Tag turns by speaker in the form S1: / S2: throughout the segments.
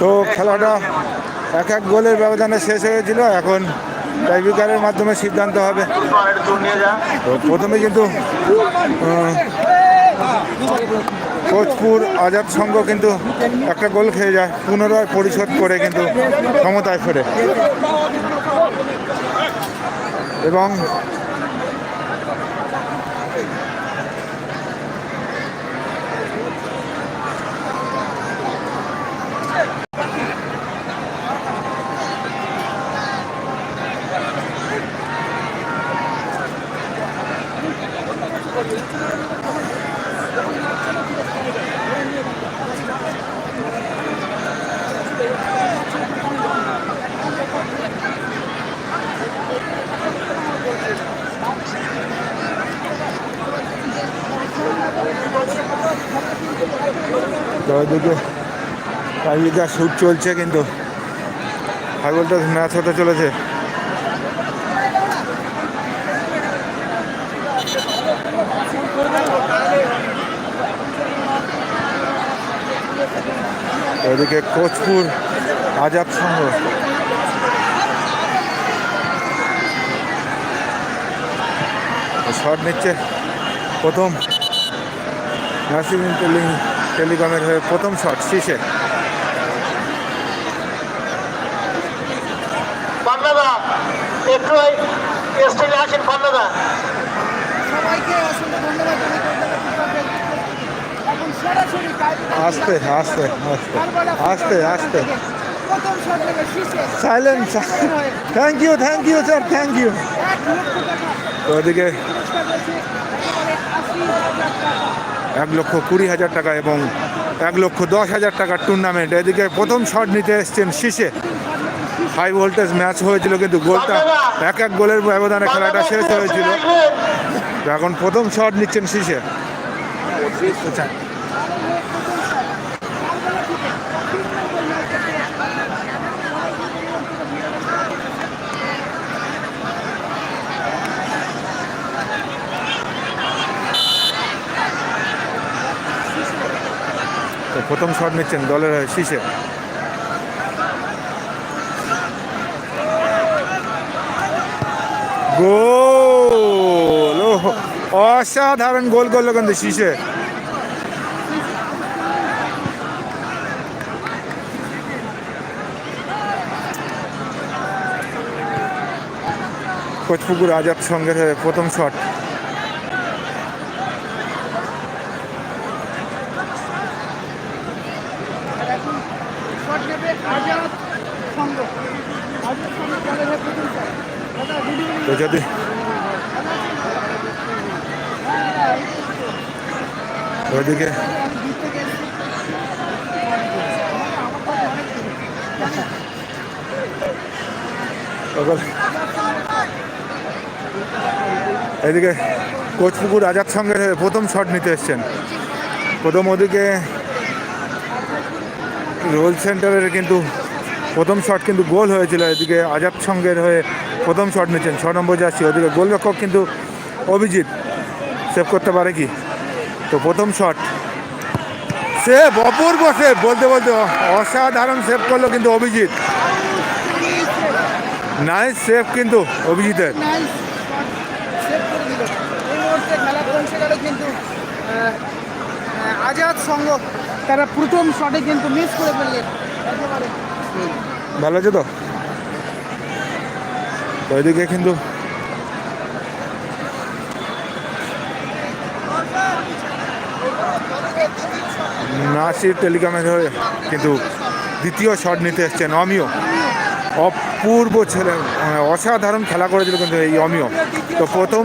S1: তো খেলাটা এক এক গোলের ব্যবধানে শেষ হয়েছিল, এখন টাইব্রেকারের মাধ্যমে সিদ্ধান্ত হবে। তো প্রথমে কিন্তু কোচপুর আজাদ সংঘ কিন্তু একটা গোল খেয়ে যায়, পুনরায় পরিশোধ করে কিন্তু ক্ষমতায় ফেরে। এবং শ্যুট চলছে কিন্তু। ভোল্টেজ ম্যাচ হতে চলেছে। ওইদিকে কোচপুর আজাদ সংঘ। শট নিচ্ছে প্রথম। নাসিরুদ্দিন টেলি টেলিকমের হয়ে প্রথম শট শীষে
S2: একটু স্টেজে আসেন পান্নাদা
S3: সবাইকে অসংখ্য ধন্যবাদ।
S1: আস্তে আস্তে আস্তে আস্তে আস্তে। Silent thank you thank you sir thank you ওদিকে এক লক্ষ কুড়ি হাজার টাকা এবং এক লক্ষ দশ হাজার টাকার টুর্নামেন্ট এদিকে প্রথম শট নিতে এসছেন শীষে হাই ভোল্টেজ ম্যাচ হয়েছিল কিন্তু গোলটা এক এক গোলের ব্যবধানে খেলাটা শেষ হয়েছিল। এখন প্রথম শট নিচ্ছেন শীষে প্রথম শট নিচ্ছেন দলের হয়ে শীষে গোল অসাধারণ গোল করল কিন্তু শীষে কোচপুকুর আজাদ সঙ্গে হয়ে প্রথম শট
S3: আর এখন শট নেবে আজাদ সংঘ আজাদ সংঘ দলের হয়ে প্রথম শট দাদা গুড ইভিনিং
S1: তো যদি ওইদিকে এদিকে কোচপুকুর আজাদ সঙ্গে প্রথম শট নিতে এসছেন। প্রথম ওদিকে রোল সেন্টারের কিন্তু প্রথম শট কিন্তু গোল হয়েছিল, এদিকে আজাদ সঙ্গের হয়ে প্রথম শট নিচ্ছেন, ছ নম্বর যাচ্ছি ওদিকে গোলরক্ষক কিন্তু অভিজিৎ সেভ করতে পারে কি? তো প্রথম শট সেভ অপূর্ব সেভ বলতে বলতে অসাধারণ সেভ করল কিন্তু অভিজিৎ। নাইস সেভ কিন্তু অভিজিতের।
S3: আজাদ সংঘ তারা প্রথম শটে কিন্তু মিস করে ফেললেন।
S1: ভালো আছে তো? ওইদিকে কিন্তু নাসির টেলিকমের হয়ে কিন্তু দ্বিতীয় শট নিতে এসছেন অমিয়। অপূর্ব ছেলে মানে অসাধারণ খেলা করেছিল কিন্তু এই অমিয়। তো প্রথম,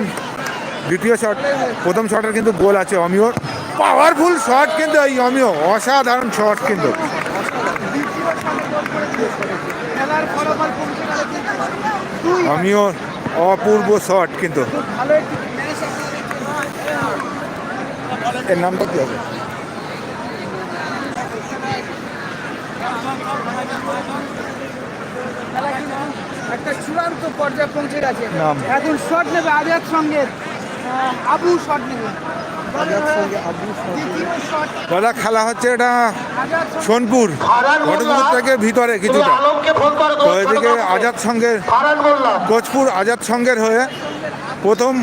S1: দ্বিতীয় শট, প্রথম শটের কিন্তু গোল আছে অমিয়র। পাওয়ারফুল শট কিন্তু এই অমিও অসাধারণ শট কিন্তু
S3: খেলার ফলাফল পৌঁছে গেল কিন্তু দুই
S1: আমিও অপূর্ব শট কিন্তু। এর নামটা কি হবে?
S3: একটা চূড়ান্ত পর্যায়ে পৌঁছে গেছে? এখন শট নেবে আজাদ সঙ্গে। আবু শট
S1: দাদা খেলা হচ্ছে এটা সোনপুর ঘটপুর থেকে ভিতরে কিছুটা। তো এদিকে আজাদ সঙ্গের কোচপুর আজাদ সঙ্গের হয়ে প্রথম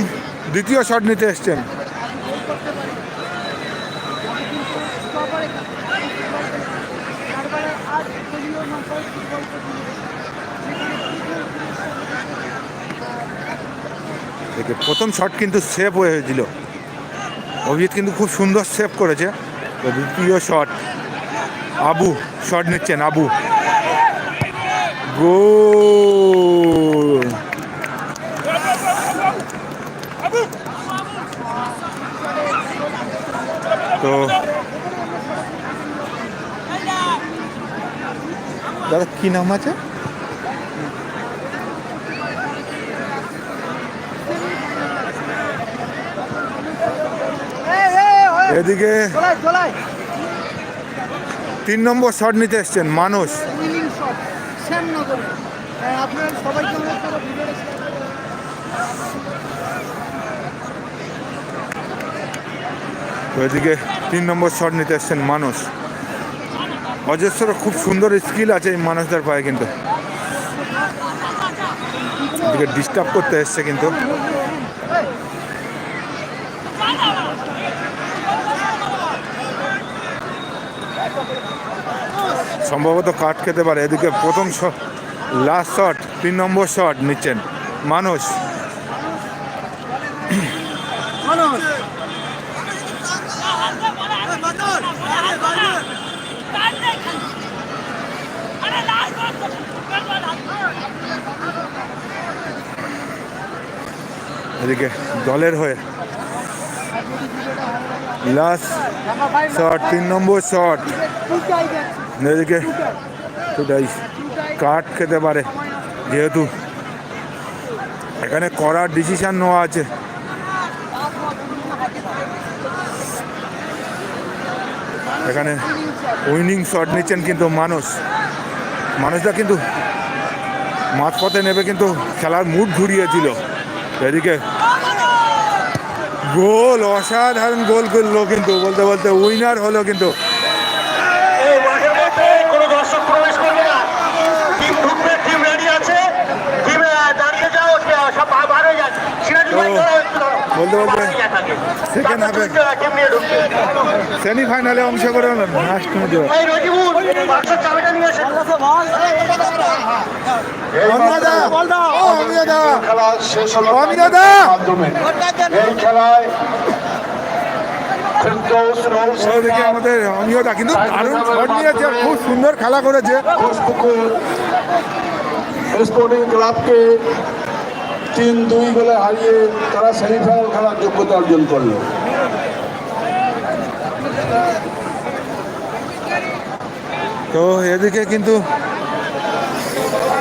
S1: দ্বিতীয় শট নিতে এসছেন। এদিকে প্রথম শট কিন্তু সেভ হয়েছিল। অভিজিৎ কিন্তু খুব সুন্দর সেভ করেছে। তো দ্বিতীয় শট আবু শট নিচ্ছেন, আবু। গোল! তো দাদা, কি নাম আছে? এদিকে তিন নম্বর শট নিতে এসছেন মানুষ। এদিকে তিন নম্বর শট নিতে এসছেন মানুষ। অজস্র খুব সুন্দর স্কিল আছে এই মানুষদের পায়ে কিন্তু। এদিকে ডিস্টার্ব করতে এসছে কিন্তু। সম্ভবত কাট খেতে পারে। এদিকে প্রথম লাস্ট শট তিন নম্বর শট নিচ্ছেন মানুষ এদিকে দলের হয়ে লাস্ট শট তিন নম্বর শট এদিকে কাট খেতে পারে, যেহেতু এখানে করার ডিসিশন নেওয়া আছে। এখানে উইনিং শট নিচ্ছেন কিন্তু মানুষ। মানুষটা কিন্তু মাঝপথে নেবে কিন্তু খেলার মুড ঘুরিয়েছিল। এদিকে গোল অসাধারণ গোল করল কিন্তু বলতে বলতে উইনার হলো কিন্তু। বলতে বলতে সেমিফাইনালে অংশগ্রহণ লাস্ট মিনিটে
S4: খেলা শেষ হলো মাধ্যমে। এই খেলায় ফেরদৌস রৌস
S1: ওদিকে আমাদের অমিয়দা কিন্তু দারুণ শট নিয়েছে খুব সুন্দর খেলা করেছে।
S4: স্পোর্টিং ক্লাবকে তিন দুই গোলে হারিয়ে তারা সেমিফাইনাল খেলার যোগ্যতা অর্জন করল।
S1: তো এদিকে কিন্তু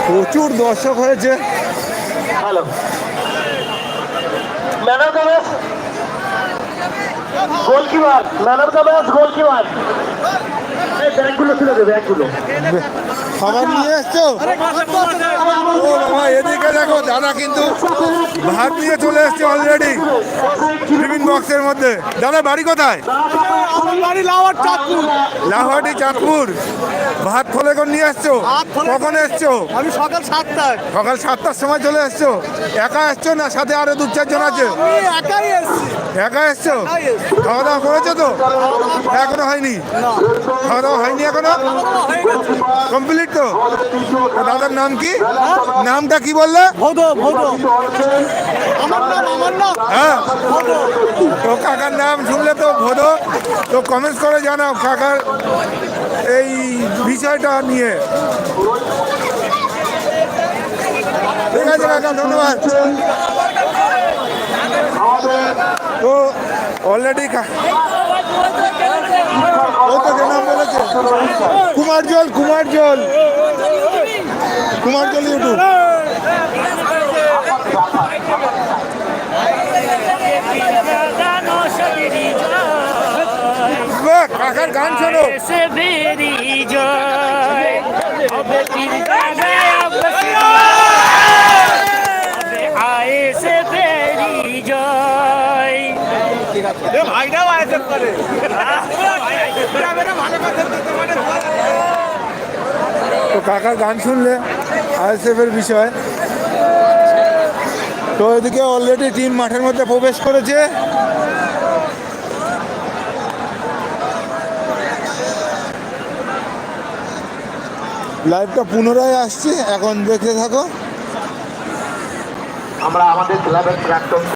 S1: প্রচুর দর্শক হয়েছে।
S2: Hello. Man of the match goalkeeper man of the match goalkeeper এই ব্যাগগুলো তুলে দেবে ব্যাগগুলো।
S1: খাবার নিয়ে এসছো? এদিকে দেখো দাদা কিন্তু ভাত নিয়ে চলে এসছে অলরেডি টিফিন বক্সের মধ্যে। দাদা বাড়ি কোথায়? লাহোয়াটি চাঁদপুর। ভাত ফলে করে নিয়ে এসছো? কখন এসছো?
S3: আমি সকাল সাতটায়।
S1: সকাল সাতটার সময় চলে এসছো? একা এসছো না সাথে আরও দু চারজন আছে?
S3: একাই এসছি।
S1: একা এসছো? খাওয়া দাওয়া করেছ তো? এখনও হয়নি? খাওয়া দাওয়া হয়নি এখনও? কমপ্লিট? তো? দাদার নাম কি? নামটা কি বললে? হ্যাঁ। তো কাকার নাম শুনলে তো ভোদো। তো কমেন্টস করে জানাও কাকার এই বিষয়টা নিয়ে। ঠিক আছে কাকা ধন্যবাদ। তো অলরেডি কুমার জল কুমার জল। কুমার জল ইউটিউব কাকার গান শোনো।
S5: ভাইটাও আয়োজন করে।
S1: তো কাকার গান শুনলে আইএসএফের বিষয়। তো এদিকে অলরেডি টিম মাঠের মধ্যে প্রবেশ করেছে। লাইভটা পুনরায় আসছে, এখন দেখতে থাকো।
S2: আমরা আমাদের ক্লাবের প্রাক্তন